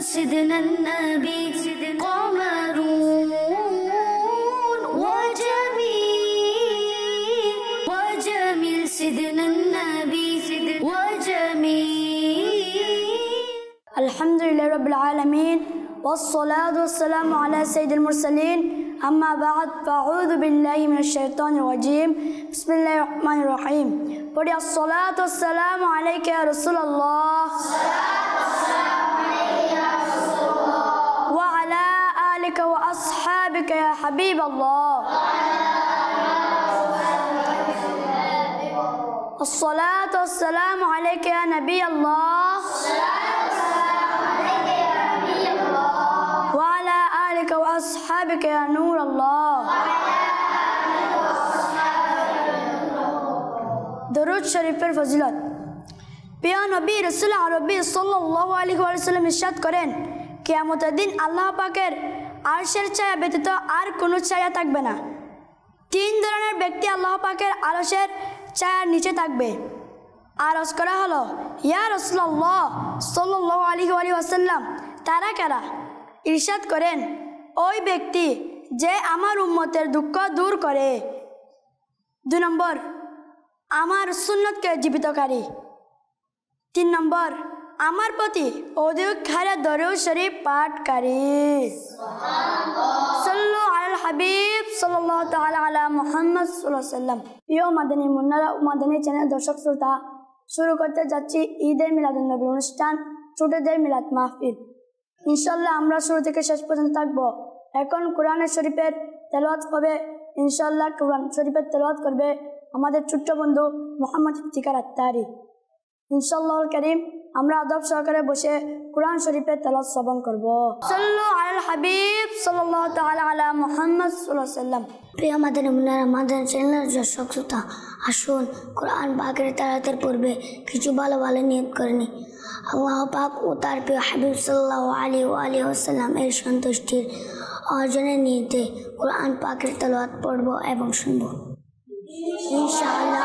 سيدنا النبي قمرون وجميل وجميل سيدنا النبي وجميل. الحمد لله رب العالمين والصلاة والسلام على سيد المرسلين. أما بعد فأعوذ بالله من الشيطان الرجيم. بسم الله الرحمن الرحيم. পড়ি الصلاة والسلام عليك يا رسول الله. آلك وأصحابك يا حبيب الله الصلاة والسلام عليك يا نبي الله وعلى آلك وأصحابك يا نور الله দরুদ শরীফের ফজিলত প্রিয় নবী রসুল আরবি সাল্লাহ আলী সাল্লাম ইরশাদ করেন কেয়ামতের দিন আল্লাহ পাকের আরশের ছায়া ব্যতীত আর কোনো ছায়া থাকবে না। তিন ধরনের ব্যক্তি আল্লাহ পাকের আরশের ছায়ার নিচে থাকবে। আরজ করা হলো, ইয়া রসুল্লাহ সাল্লাহ আলী আলী ওয়াসাল্লাম, তারা কারা? ইরশাদ করেন, ওই ব্যক্তি যে আমার উম্মতের দুঃখ দূর করে। দু নম্বর, আমার সুন্নতকে জীবিতকারী। তিন নম্বর আমার প্রতি অধিক হারে দরুদ শরীফ পাঠকারী সাল্লু আল হাবিব, সাল্লাল্লাহু তাআলা আলা মুহাম্মদ আলাইহি সাল্লাম। প্রিয় মাদানী মুন্নারা মাদানী চ্যানেল দর্শক শ্রোতা, শুরু করতে যাচ্ছি ঈদের মিলাদুন নবী অনুষ্ঠান, ছোটদের মিলাদ মাহফিল। ইনশাল্লাহ আমরা শুরু থেকে শেষ পর্যন্ত থাকব। এখন কোরআনের শরীফের তেলাওয়াত হবে। ইনশাল্লাহ কোরআন শরীফের তেলাওয়াত করবে আমাদের ছোট্ট বন্ধু মোহাম্মদ ইফতিকার আত্মারি ইনশাল্লাহ করিম আমরা আদব সহকারে বসে কোরআন শরীফের তেলাওয়াত শ্রবণ করব। সাল্লু আলাল হাবিব সাল্লাল্লাহু তাআলা আলা মুহাম্মদ সাল্লাল্লাহু আলাইহি সাল্লাম প্রিয় আমাদের চ্যানেলের দর্শক শ্রোতা আসুন কোরআন পাকের পূর্বে কিছু ভালো ভালো নিয়ত করেনি আল্লাহ পাক ও তার প্রিয় হাবিব সাল্লাহ আলী ও আলী ওসাল্লাম এর সন্তুষ্টির অর্জনের নিয়তে কোরআন পাকের তালাওয়াত পড়ব এবং শুনব। ইনশাআল্লাহ।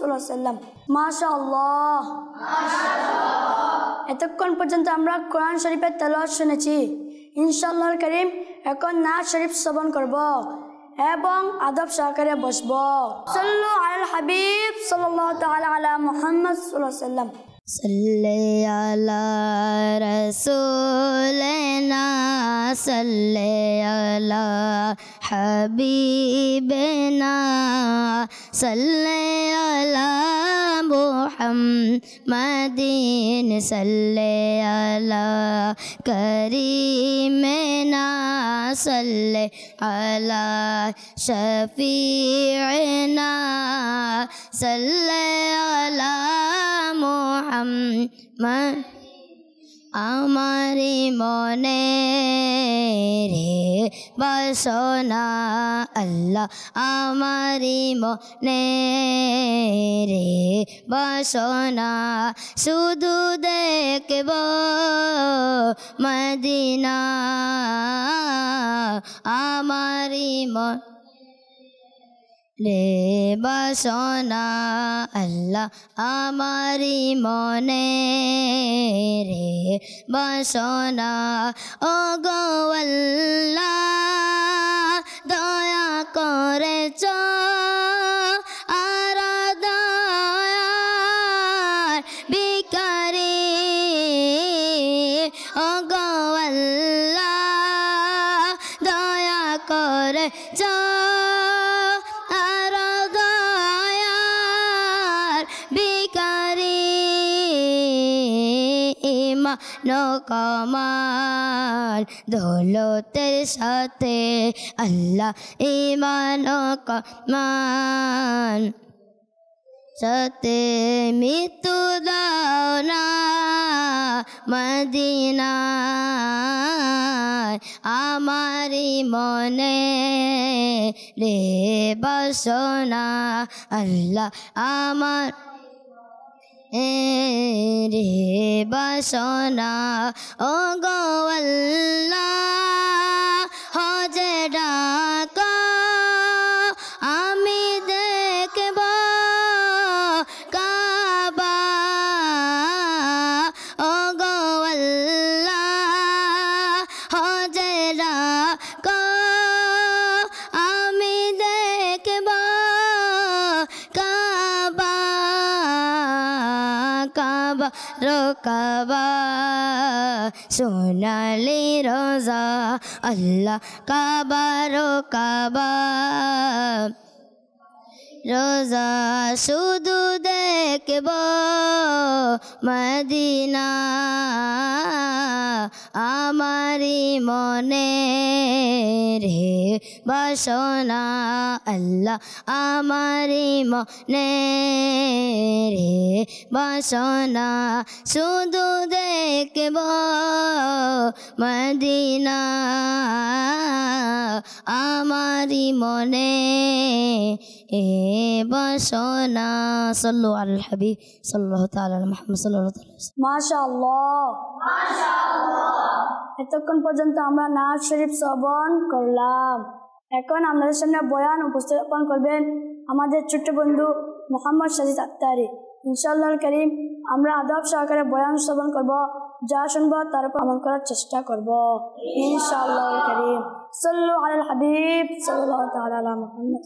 মুহাম্মদ সাল্লাল্লাহু আলাইহি সাল্লাম মাশাআল্লাহ এতক্ষণ পর্যন্ত আমরা কোরআন শরীফের তেলাওয়াত শুনেছি ইনশাআল্লাহর করিম এখন নাচ শরীফ শ্রবণ করব এবং আদব সহকারে বসব সাল্লু আলাল হাবিব সাল্লাল্লাহু তাআলা আলা মুহাম্মদ সাল্লাল্লাহু আলাইহি সাল্লাম صل على رسولنا صل على حبیبنا صلی علی محمدین صلی علی کریمنا صلی علی شفیعنا صلی علی محمد. আমারি মনে রে বাসনা আল্লাহ আমারি মনে রে বাসনা শুধু দেখব মদিনা আমারি মন রে বাসনা, আল্লাহ আমারি মনে রে বাসনা। ও গোয়াল্লা দয়া করেছ, আর দয়ার বিকারি। ও গোয়াল্লা দয়া কমাল দৌলতের সাথে আল্লাহ ইমান কমাল সাথে মৃত্যু দাও না মদিনায় আমারি মনে রে বাসনা। আল্লাহ আমার রে বাসনা ও গোয়াল্লা হজে ডাক কাবা সোনালি রোজা আল্লাহ কাবা রোকাবা। রোজা শুধু দেখব মদিনা। আমারি মনে রে বাসনা আল্লাহ আমারি মনে রে বাসনা। শুধু দেখব মদিনা আমারি মনে এ বাসনা সাল্লু আল হাবিব সাল্লাহ তাআলা আলা মুহাম্মদ সাল্লাল্লাহু আলাইহি ওয়াসাল্লাম মাশা এতক্ষণ পর্যন্ত আমরা নাচ শরীফ শ্রবণ করলাম। এখন আমাদের সামনে বয়ান উপস্থাপন করবেন আমাদের ছোট্ট বন্ধু মোহাম্মদ সাজিদ আত্তারি ইনশাল্লাহ করিম আমরা আদব সহকারে বয়ান শ্রবণ করব যা শুনব তার উপর আমল করার চেষ্টা করব। ইনশাআল্লাহ করিম। সাল্লু আলাল হাবিব সাল্লাল্লাহু তাআলা আলা মুহাম্মদ।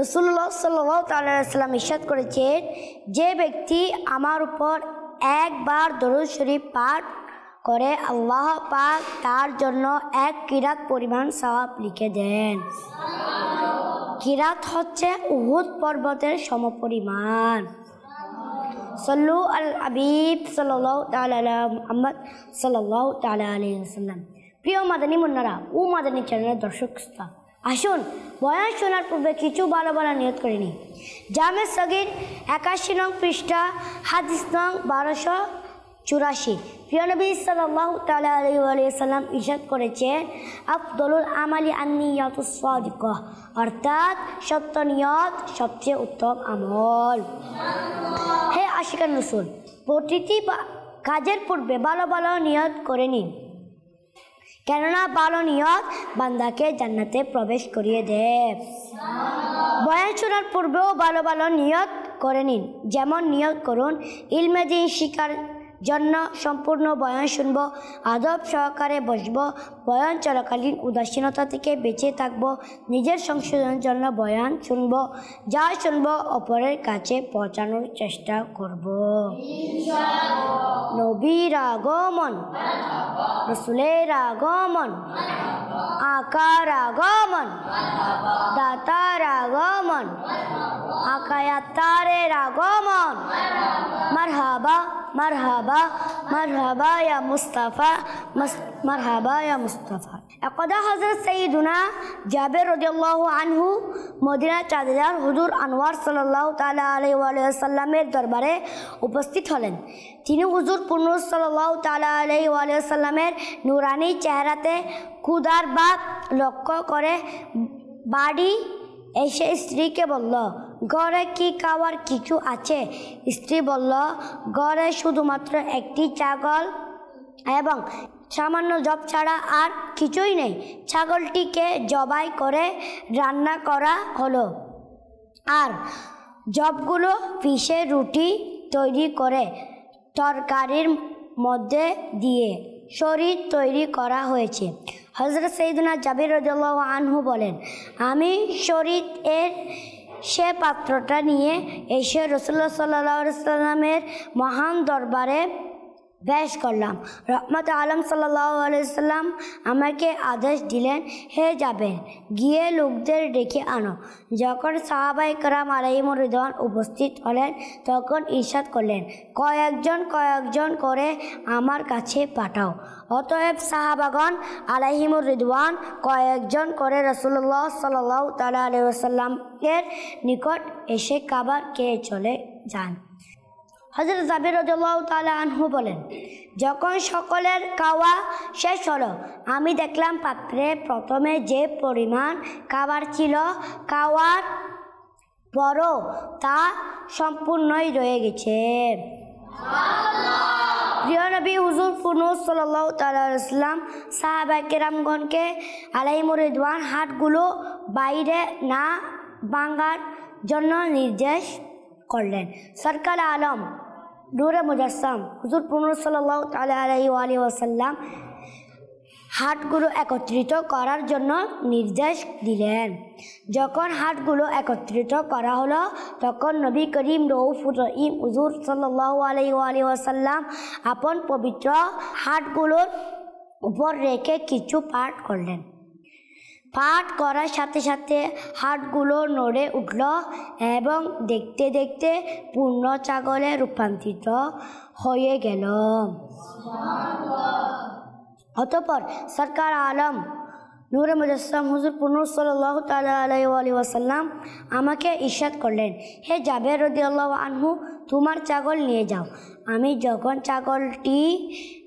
রসুল্লাহ সাল্লাহ তাল্লাম ইসাদ করেছেন, যে ব্যক্তি আমার উপর একবার দরুদ শরীফ পাঠ করে, আল্লাহ পাক তার জন্য এক কিরাত পরিমাণ সওয়াব লিখে দেন। কিরাত হচ্ছে উহুদ পর্বতের সমপরিমাণ। সল্লু আল আবিব সাল্লাহ তালা মোহাম্মদ সাল্লাহ তালা আলিয়াল্লাম প্রিয় মাদানী মুন্নারা, ও মাদানী চ্যানেলের দর্শক আসুন, বয়ান শোনার পূর্বে কিছু ভালো ভালো নিয়ত করে নিই। জামে সগির একাশি নং পৃষ্ঠা, হাদিস নং বারোশো চুরাশি। প্রিয় নবী সাল্লাহ তালা আলাইসাল্লাম ইশাদ করেছেন, আফদলুল আমালি আন্নিয়াতুসাদিক অর্থাৎ সত্য নিয়ত সবচেয়ে উত্তম আমল। হে আশিকান রসুল, প্রতিটি কাজের পূর্বে ভালো ভালো নিয়ত করে নিন। কেননা পালনীয় বান্দাকে জান্নাতে প্রবেশ করিয়ে দেয় বয়ান শোনার পূর্বেও ভালো ভালো নিয়ত করে নিন। যেমন নিয়ত করুন ইলমেদিন শিকার জন্য সম্পূর্ণ বয়ান শুনব, আদব সহকারে বসব, বয়ান চলাকালীন উদাসীনতা থেকে বেঁচে থাকব, নিজের সংশোধনের জন্য বয়ান শুনব, যা শুনব, অপরের কাছে পৌঁছানোর চেষ্টা করব। নবীর আগমন, রসুলের আগমন, আকার আগমন, দাতার আগমন আকায়াতারের আগমন, মারহাবা মারহাবা ইয়া মুস্তাফা মাস- মারহাবা ইয়া মুস্তাফা একদা হজরত সঈদুনা জাবের রদিয়াল্লাহু আনহু মদিনা চাঁদেদার হুজুর আনোয়ার সাল্লাল্লাহু তাআলা আলাইহি ওয়া সাল্লামের দরবারে উপস্থিত হলেন তিনি হুজুর পুনুর সাল্লাল্লাহু তাআলা আলাইহি ওয়াসাল্লামের নুরানি চেহারাতে ক্ষুধার বাপ লক্ষ্য করে বাড়ি এসে স্ত্রীকে বলল, ঘরে কি খাওয়ার কিছু আছে? স্ত্রী বলল, ঘরে শুধুমাত্র একটি ছাগল এবং সামান্য জব ছাড়া আর কিছুই নেই। ছাগলটিকে জবাই করে রান্না করা হলো আর জবগুলো পিষে রুটি তৈরি করে তরকারির মধ্যে দিয়ে শরীর তৈরি করা হয়েছে। হজরত সৈদুনা জাবির রদুল্লাহ আনহু বলেন, আমি শরীর এর সে পাত্রটা নিয়ে এসে রসুল্লাহ সাল্লাহ সাল্লামের মহান দরবারে বেশ করলাম। রহমত আলম আলাইসাল্লাম আমাকে আদেশ দিলেন, হে যাবেন গিয়ে লোকদের ডেকে আনো। যখন সাহাবাই কারাম আলাইমুর রিদওয়ান উপস্থিত হলেন, তখন ঈর্ষাদ করলেন, কয়েকজন কয়েকজন করে আমার কাছে পাঠাও। অতএব সাহাবাগণ আলাইহিমুর রিদওয়ান কয়েকজন করে রসুল্লাহ সাল্লাহ তালা আলাইসাল্লামের নিকট এসে কাবার কে চলে যান। হজরত জাবির রদুল্লাহ তালা আনহু বলেন যখন সকলের খাওয়া শেষ হলো আমি দেখলাম পাত্রে প্রথমে যে পরিমাণ খাবার ছিল খাওয়ার পরও তা সম্পূর্ণই রয়ে গেছে। প্রিয় নবী হুজুর পুনুর সাল্লাহ তাল্লাম সাহাবা কেরামগণকে আলাইমুর রিদওয়ান হাটগুলো বাইরে না ভাঙার জন্য নির্দেশ করলেন। সরকার আলম নূরে মুজাসম হুজুর পুনুর সাল্লাহ আলাই আলী ওয়াসাল্লাম হাটগুলো একত্রিত করার জন্য নির্দেশ দিলেন। যখন হাটগুলো একত্রিত করা হলো, তখন নবী করিম রৌফুর রহিম হুজুর সাল্লাহ আলাই আলী ওয়াসাল্লাম আপন পবিত্র হাটগুলোর উপর রেখে কিছু পাঠ করলেন। পাঠ করার সাথে সাথে হাটগুলো নড়ে উঠল এবং দেখতে দেখতে পূর্ণ ছাগলে রূপান্তরিত হয়ে গেল। অতপর সরকার আলম, নূর মুজাসম হুজুর পুনুর সাল্লাহ তালি ওয়াসাল্লাম আমাকে ইশাদ করলেন। হে জাবের রদি আল্লাহ আনহু তোমার ছাগল নিয়ে যাও। আমি যখন ছাগলটি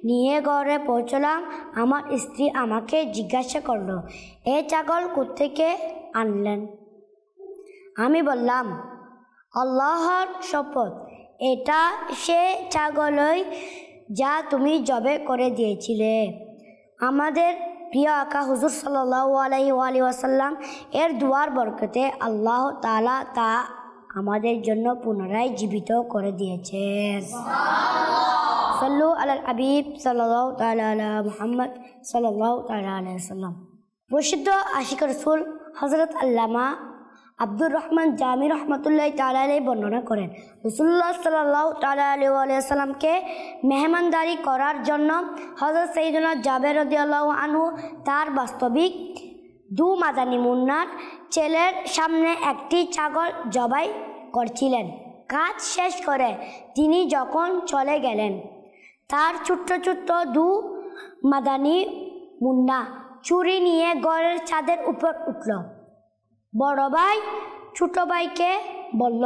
নিয়ে ঘরে পৌঁছলাম, আমার স্ত্রী আমাকে জিজ্ঞাসা করল, এ ছাগল কোত্থেকে আনলেন? আমি বললাম, আল্লাহর শপথ। এটা সে ছাগলই যা তুমি জবে করে দিয়েছিলে। আমাদের প্রিয় আকা হুজুর সাল্লাহ আলাই আলী ওয়াসাল্লাম, এর দুয়ার বরকতে আল্লাহ তালা তা আমাদের জন্য পুনরায় জীবিত করে দিয়েছেন সাল্লু আলাল আবিব সাল্লাহ তালা মুহাম্মদ সাল্লাহ তালা আলাইসাল্লাম প্রসিদ্ধ আশিক রসুল হজরত আল্লামা আব্দুর রহমান জামি রহমতুল্লাহ তালাই বর্ণনা করেন রসুল্লাহ সাল্লাহ তালাসাল্লামকে মেহমানদারি করার জন্য হজরত সঈদুল্লাহ জাবের রদিয়াল্লাহ তার বাস্তবিক দু মাদানি মুন্নার ছেলের সামনে একটি ছাগল জবাই করছিলেন। কাজ শেষ করে তিনি যখন চলে গেলেন, তার ছোট্ট ছোট্ট দু মাদানি মুন্না চুরি নিয়ে ঘরের ছাদের উপর উঠল। বড় ভাই ছোট ভাইকে বলল,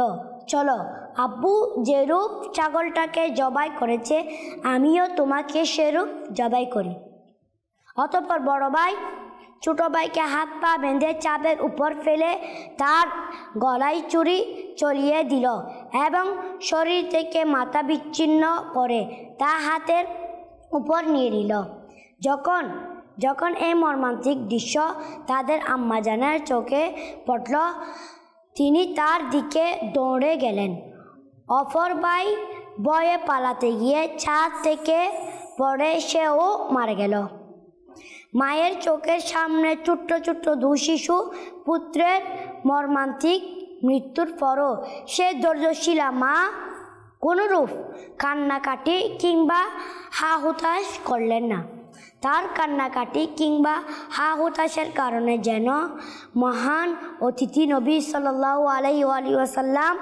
চলো, আব্বু যেরূপ ছাগলটাকে জবাই করেছে, আমিও তোমাকে সেরূপ জবাই করি। অতঃপর বড় ভাই ছোট ভাইকে হাত পা বেঁধে চাপের উপর ফেলে তার গলায় চুরি চলিয়ে দিল এবং শরীর থেকে মাথা বিচ্ছিন্ন করে তা হাতের উপর নিয়ে নিল। যখন যখন এই মর্মান্তিক দৃশ্য তাদের আম্মাজানের চোখে পড়ল, তিনি তার দিকে দৌড়ে গেলেন। অফর ভাই বয়ে পালাতে গিয়ে ছাদ থেকে পড়ে সেও মারা গেল। মায়ের চোখের সামনে ছোট্ট ছোট্ট দু শিশু, পুত্রের মর্মান্তিক মৃত্যুর পরও সে ধৈর্যশীলা মা কোনোরূপ কান্নাকাটি কিংবা হা হুতাশ করলেন না। তার কান্নাকাটি কিংবা হা হুতাশের কারণে যেন মহান অতিথি নবী সাল্লাহ আলাই আলী ওয়াসাল্লাম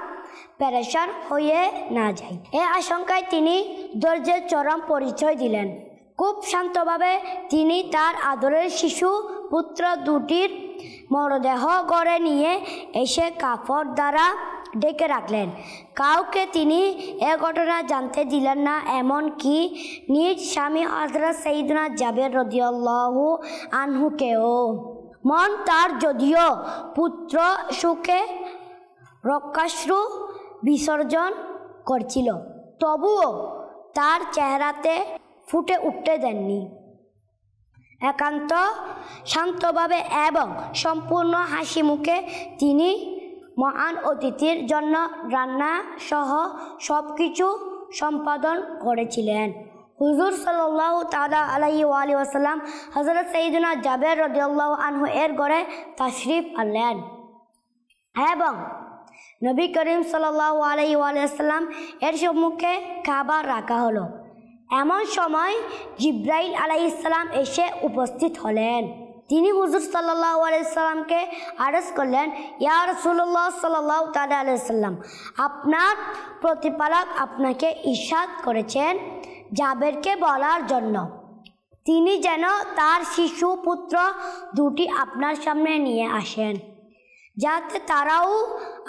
প্যারেশান হয়ে না যায়। এ আশঙ্কায় তিনি ধৈর্যের চরম পরিচয় দিলেন। খুব শান্তভাবে তিনি তার আদরের শিশু পুত্র দুটির মরদেহ গড়ে নিয়ে এসে কাপড় দ্বারা ডেকে রাখলেন। কাউকে তিনি এ ঘটনা জানতে দিলেন না, এমন কি? নিজ স্বামী হজরত সঈদনা জাবের রদিয়াল্লাহু আনহুকেও। মন তার যদিও পুত্র সুখে রক্ষাশ্রু বিসর্জন করছিল, তবুও তার চেহারাতে ফুটে উঠতে দেননি। একান্ত, শান্তভাবে এবং সম্পূর্ণ হাসি মুখে তিনি মহান অতিথির জন্য রান্না সহ সব কিছু সম্পাদন করেছিলেন। হুজুর সাল্লাহ তালা আলাই আলী ওয়াসাল্লাম হজরত সঈদুনা জাবের রদিয়াল্লাহ আনহু এর গড়ে তাশরিফ আনলেন এবং নবী করিম সাল্লাহ আলাই আলিয়াল্লাম এর সম্মুখে খাবার রাখা হলো। এমন সময় জিব্রাইল আলাইসাল্লাম এসে উপস্থিত হলেন। তিনি হুজুর সাল্লাহ আলাইসাল্লামকে আরজ করলেন, ইয়া রসুল্লাহ সাল্লাহ তালা আলাইসাল্লাম আপনার প্রতিপালক আপনাকে ইশাদ করেছেন জাবেরকে বলার জন্য। তিনি যেন তার শিশু পুত্র দুটি আপনার সামনে নিয়ে আসেন, যাতে তারাও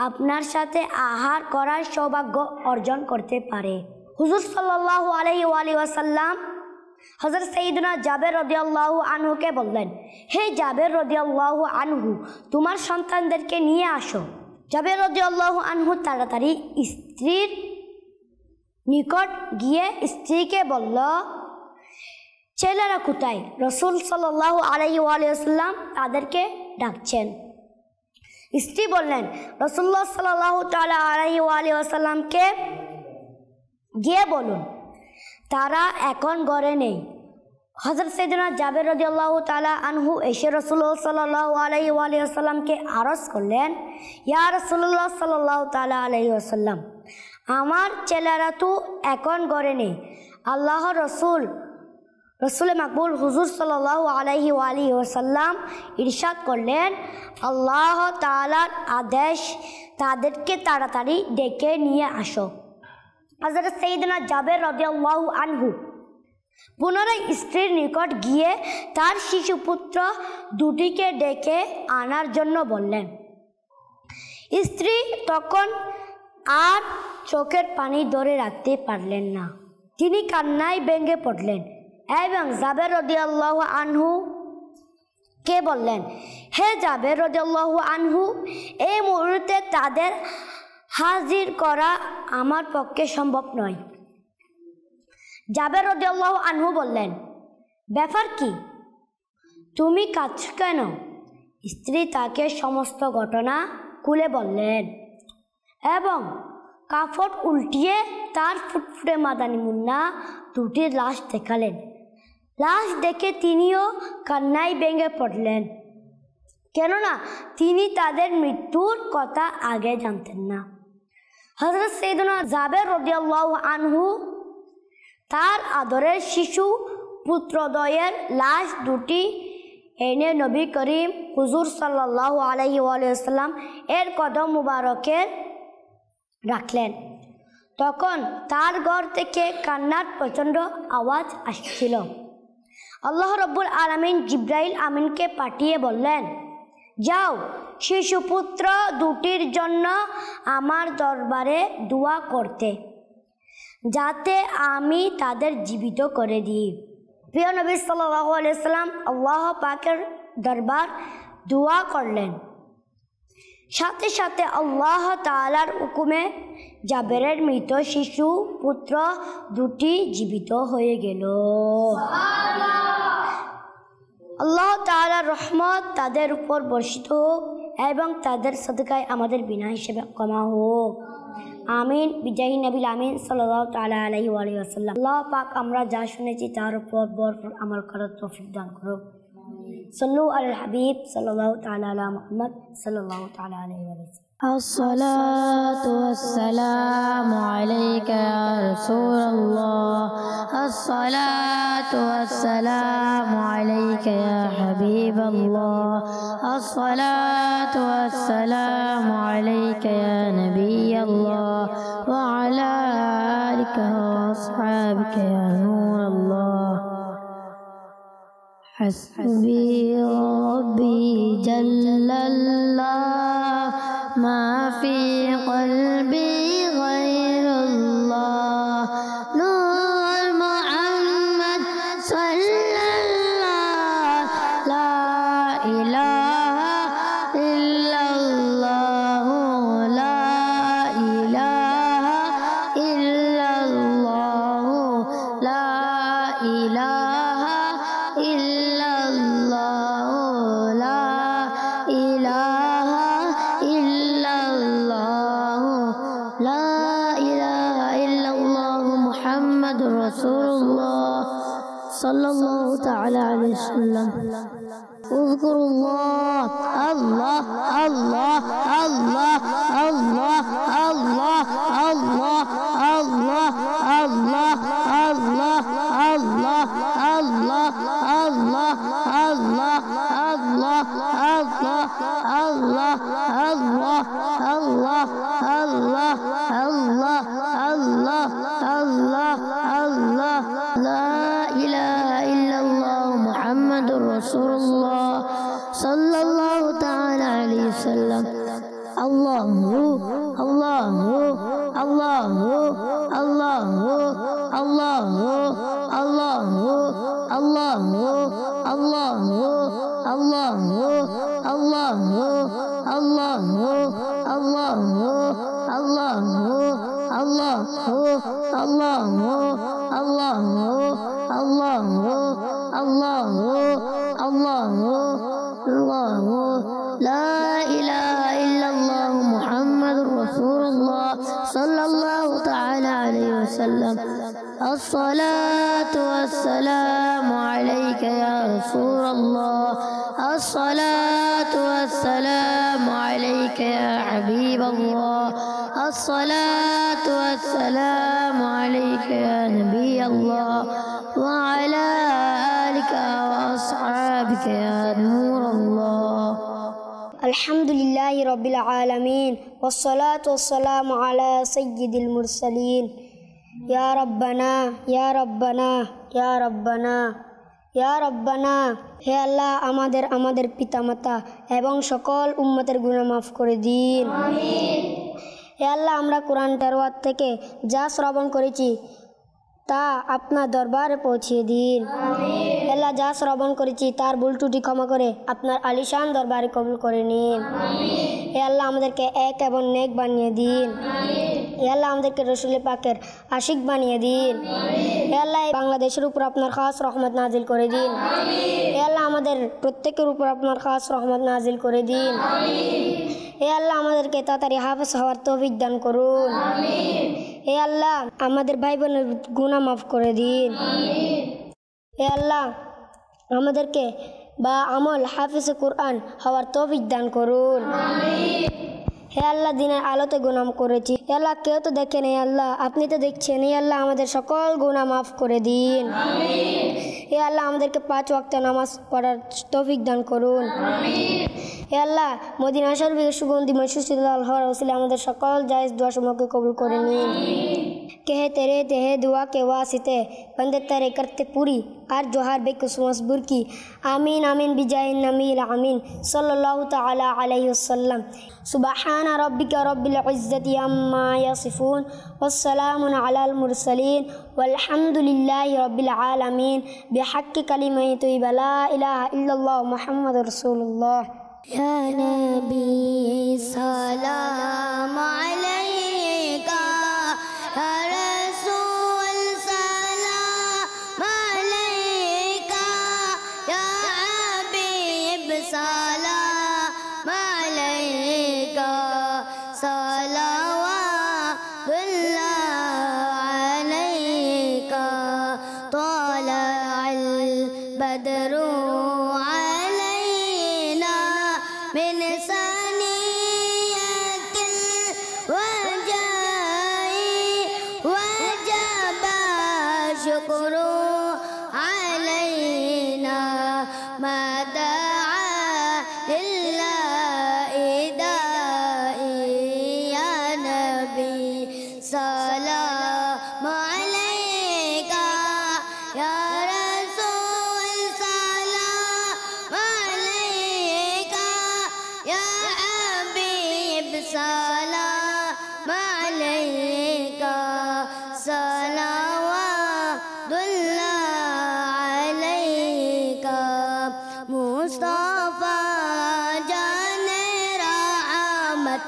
আপনার সাথে আহার করার সৌভাগ্য অর্জন করতে পারে। হুজুর সাল্লাহ আলাই আলী ওয়াসাল্লাম হজরত সঈদুনা জাবের রদিয়াল্লাহ আনহুকে বললেন, হে জাবের রদিয়াল্লাহ আনহু, তোমার সন্তানদেরকে নিয়ে আসো। জাবের রদিয়াল্লাহ আনহু তাড়াতাড়ি স্ত্রীর নিকট গিয়ে স্ত্রীকে বলল, ছেলেরা কোথায়? রসুল সাল্লাহ আলাই আলিয়াল্লাম তাদেরকে ডাকছেন। স্ত্রী বললেন, রসুল্লাহ সাল্লাহ তালা আলাই আলী আসাল্লামকে গিয়ে বলুন, তারা এখন গড়ে নেই। হজরত সৈদিনা জাবের রদি আল্লাহ তালা আনহু এসে রসুল্লাহ সাল্লাহ আলাই আলী আসাল্লামকে আরজ করলেন, ইয়া রসুল্লাহ সাল্লাহ তালা আলাই আসাল্লাম আমার ছেলেরা তো এখন গড়ে নেই। আল্লাহ রসুল রসুল মাকবুল হুজুর সাল্লাহ আলহি আলী ওসাল্লাম ইরশাদ করলেন, আল্লাহ তালার আদেশ তাদেরকে তাড়াতাড়ি ডেকে নিয়ে আসো। হজরত সঈদনা জাবের রদিয়াল্লাহু আনহু। পুনরায় স্ত্রীর নিকট গিয়ে তার শিশুপুত্র দুটিকে ডেকে আনার জন্য বললেন। স্ত্রী তখন আর চোখের পানি ধরে রাখতে পারলেন না। তিনি কান্নায় ভেঙে পড়লেন এবং জাবের রদিয়াল্লাহ আনহু কে বললেন, হে জাবের রদিয়াল্লাহ আনহু, এই মুহূর্তে তাদের হাজির করা আমার পক্ষে সম্ভব নয়। জাবের রদিয়াল্লাহ আনহু বললেন, ব্যাপার কি? তুমি কাছ কেন? স্ত্রী তাকে সমস্ত ঘটনা খুলে বললেন এবং কাপড় উল্টিয়ে তার ফুটফুটে মাদানি মুন্না দুটির লাশ দেখালেন। লাশ দেখে তিনিও কান্নায় ভেঙে পড়লেন। কেননা তিনি তাদের মৃত্যুর কথা আগে জানতেন না। হজরত সৈদনা জাবের রদিয়াল্লাহ আনহু তার আদরের শিশু পুত্রদয়ের লাশ দুটি এনে নবী করিম হুজুর সাল্লাহ আলহি আলাইসাল্লাম এর কদম মুবারকের রাখলেন। তখন তার ঘর থেকে কান্নার প্রচণ্ড আওয়াজ আসছিল। আল্লাহ রব্বুল আলমিন জিব্রাইল আমিনকে পাঠিয়ে বললেন, যাও শিশুপুত্র দুটির জন্য আমার দরবারে দোয়া করতে যাতে আমি তাদের জীবিত করে দিই। প্রিয় নবী সাল্লাহ আলাইসাল্লাম আল্লাহ পাকের দরবার দোয়া করলেন। সাথে সাথে আল্লাহ তালার হুকুমে জাবেরের মৃত শিশু পুত্র দুটি জীবিত হয়ে গেল। আল্লাহ তালার রহমত তাদের উপর বর্ষিত হোক। এবং তাদের সদকায় আমাদের বিনা হিসেবে কমা হোক। আমিন। বিজয়ী নবীল আমিন সাল্লাহ তালা আলহি আলী আসাল্লাম আল্লাহ পাক আমরা যা শুনেছি তার উপর বরফর আমার করার তৌফিক দান করুক। সল্লু আল হাবিব সাল্লাহ তালা আলা মোহাম্মদ সাল্লাহ তালা আলহি আলাইহি الصلاة والسلام عليك يا رسول الله. الصلاة والسلام عليك يا حبيب الله. الصلاة والسلام عليك يا نبي الله. آلك وأصحابك يا نور الله. حسبي ربي جل الله. الله الله الله الصلاة والسلام عليك يا رسول الله. الصلاة والسلام عليك يا حبيب الله. الصلاة والسلام عليك يا نبي الله. وعلى آلك وأصحابك يا نور الله. الحمد لله رب العالمين. والصلاة والسلام على سيد المرسلين. يا ربنا يا ربنا يا ربنا ইয়া রব্বানা হে আল্লাহ আমাদের আমাদের পিতামাতা এবং সকল উম্মতের গুনাহ মাফ করে দিন হে আল্লাহ আমরা কোরআন তেরোয়ার থেকে যা শ্রবণ করেছি তা আপনার দরবারে পৌঁছিয়ে দিন হে আল্লাহ যা শ্রবণ করেছি তার ভুল ত্রুটি ক্ষমা করে আপনার আলিশান দরবারে কবুল করে নিন হে আল্লাহ আমাদেরকে এক এবং নেক বানিয়ে দিন হে আল্লাহ, আমাদেরকে রসুল পাকের আশিক বানিয়ে দিন। আল্লাহ বাংলাদেশের উপর আপনার খাস রহমত নাজিল করে দিন। আল্লাহ, আমাদের প্রত্যেকের উপর আপনার খাস রহমত নাজিল করে দিন। এ আল্লাহ, আমাদেরকে তাড়াতাড়ি হাফেজ হওয়ার তৌফিক দান করুন। এ আল্লাহ, আমাদের ভাই বোনের গুনাহ মাফ করে দিন। এ আল্লাহ, আমাদেরকে বা আমল হাফিজে কোরআন হওয়ার তৌফিক দান করুন। হে আল্লাহ দিনের আলোতে গুনাম করেছি। হে আল্লাহ কেউ তো দেখে নেই আল্লাহ আপনি তো দেখছেন। হে আল্লাহ আমাদের সকল গুনা মাফ করে দিন। হে আল্লাহ আমাদেরকে পাঁচ ওয়াক্ত নামাজ পড়ার তৌফিক দান করুন। হে আল্লাহ মদিনা শরীফের সুগন্ধি মসুসিল্লাহ হওয়ার ওসিলে আমাদের সকল জায়েজ দোয়া সমূহকে কবুল করে নিন। कह, तेरे देह दुआ के वास्ते बंदतर करते पूरी। आर जोहार बे की। आमीन आमीन बिजाय नमील, आमीन। सल्लल्लाहु ताला अलैहि वसल्लम। सुबहान रब्बिक रब्बिल इज्जति अम्मा यसिफून। वस्सलाम अलल मुरसलीन। वल्हम्दुलिल्लाहि रब्बिल आलमीन। बिहक्कि कलिमतु ला इलाहा इल्लल्लाह मुहम्मद रसूलुल्लाह। या नबी, सलाम अलैहि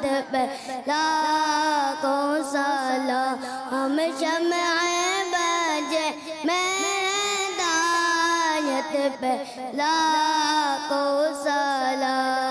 بدلا کو سالا ہم شمع بجے میں دانت بدلا کو سالا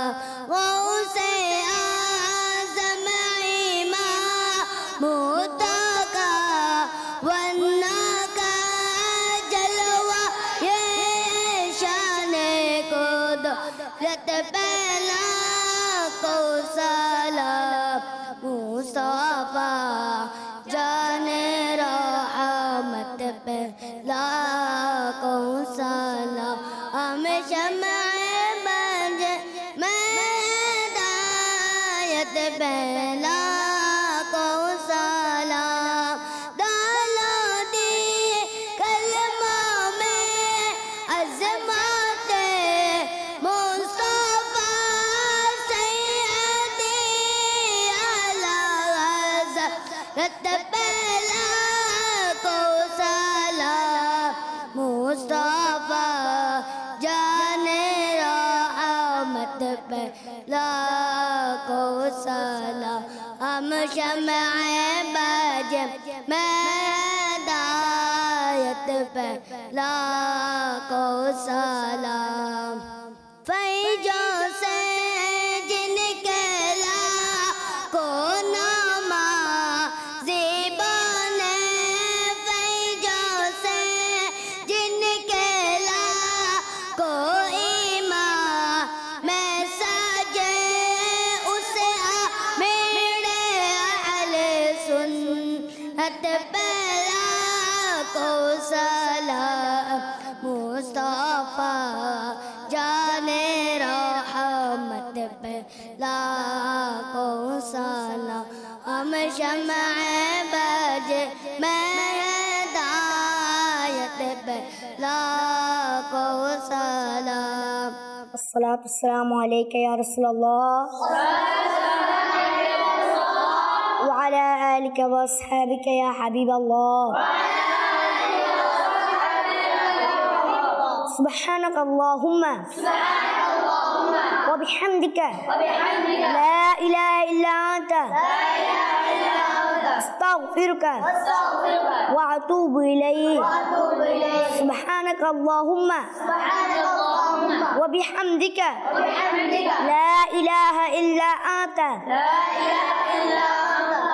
رحمت پہلا کو سلام مصطفیٰ جان رحمت پہلا کو سلام ہم شمع بج میں ہدایت پہلا کو سلام السلام السلام علیکہ یا رسول اللہ وعلى آلك وأصحابك يا حبيب الله. وعلى آلك وأصحابك يا حبيب الله سبحانك اللهم. سبحانك اللهم وبحمدك. وبحمدك لا إله إلا أنت. لا إله إلا أنت أستغفرك. وأتوب إليك. وأتوب إليك سبحانك اللهم. سبحانك اللهم وبحمدك. وبحمدك لا إله إلا أنت لا إله إلا أنت.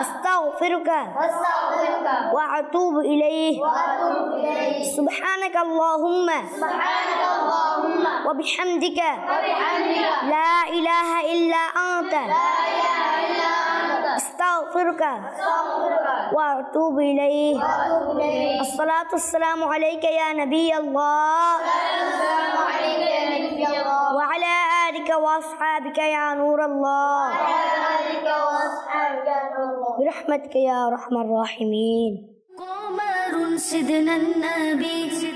أستغفرك وأستغفرك وأتوب إليه. وأتوب إليه. سبحانك اللهم. سبحانك اللهم. وبحمدك. وبحمدك. لا إله إلا أنت. لا إله إلا أنت. أستغفرك. أستغفرك. وأتوب إليه. وأتوب إليه. الصلاة والسلام عليك يا نبي الله. السلام عليك يا نبي الله. وعلى آلك وأصحابك يا نور الله. برحمتك يا أرحم الراحمين. قمر سيدنا النبي.